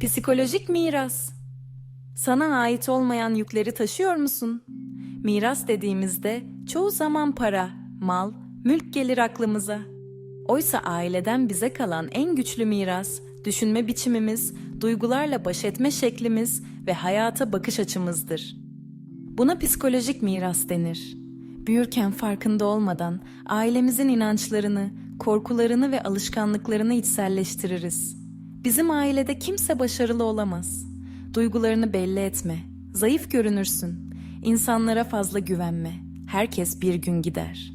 Psikolojik miras. Sana ait olmayan yükleri taşıyor musun? Miras dediğimizde çoğu zaman para, mal, mülk gelir aklımıza. Oysa aileden bize kalan en güçlü miras, düşünme biçimimiz, duygularla baş etme şeklimiz ve hayata bakış açımızdır. Buna psikolojik miras denir. Büyürken farkında olmadan ailemizin inançlarını, korkularını ve alışkanlıklarını içselleştiririz. Bizim ailede kimse başarılı olamaz. Duygularını belli etme, zayıf görünürsün. İnsanlara fazla güvenme. Herkes bir gün gider.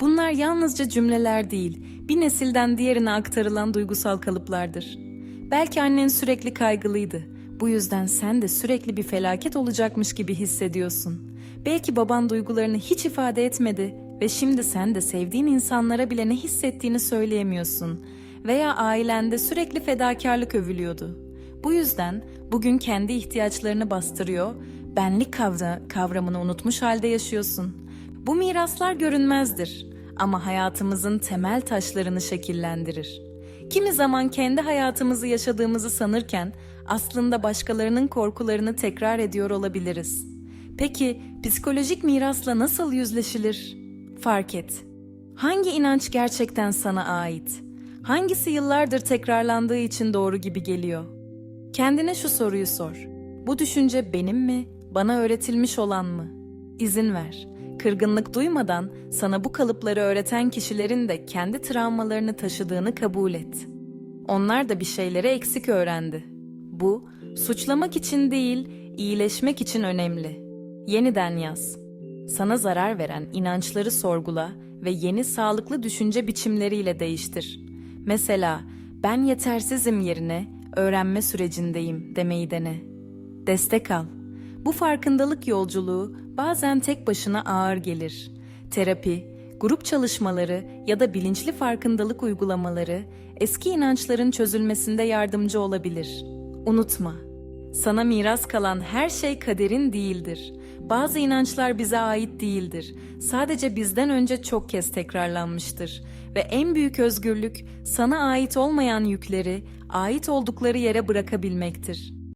Bunlar yalnızca cümleler değil, bir nesilden diğerine aktarılan duygusal kalıplardır. Belki annen sürekli kaygılıydı. Bu yüzden sen de sürekli bir felaket olacakmış gibi hissediyorsun. Belki baban duygularını hiç ifade etmedi ve şimdi sen de sevdiğin insanlara bile ne hissettiğini söyleyemiyorsun. Veya ailende sürekli fedakarlık övülüyordu. Bu yüzden bugün kendi ihtiyaçlarını bastırıyor, benlik kavra kavramını unutmuş halde yaşıyorsun. Bu miraslar görünmezdir ama hayatımızın temel taşlarını şekillendirir. Kimi zaman kendi hayatımızı yaşadığımızı sanırken aslında başkalarının korkularını tekrar ediyor olabiliriz. Peki psikolojik mirasla nasıl yüzleşilir? Fark et. Hangi inanç gerçekten sana ait? Hangisi yıllardır tekrarlandığı için doğru gibi geliyor? Kendine şu soruyu sor. Bu düşünce benim mi, bana öğretilmiş olan mı? İzin ver. Kırgınlık duymadan sana bu kalıpları öğreten kişilerin de kendi travmalarını taşıdığını kabul et. Onlar da bir şeyleri eksik öğrendi. Bu, suçlamak için değil, iyileşmek için önemli. Yeniden yaz. Sana zarar veren inançları sorgula ve yeni sağlıklı düşünce biçimleriyle değiştir. Mesela ben yetersizim yerine öğrenme sürecindeyim demeyi dene. Destek al. Bu farkındalık yolculuğu bazen tek başına ağır gelir. Terapi, grup çalışmaları ya da bilinçli farkındalık uygulamaları eski inançların çözülmesinde yardımcı olabilir. Unutma, sana miras kalan her şey kaderin değildir. Bazı inançlar bize ait değildir. Sadece bizden önce çok kez tekrarlanmıştır. Ve en büyük özgürlük sana ait olmayan yükleri ait oldukları yere bırakabilmektir.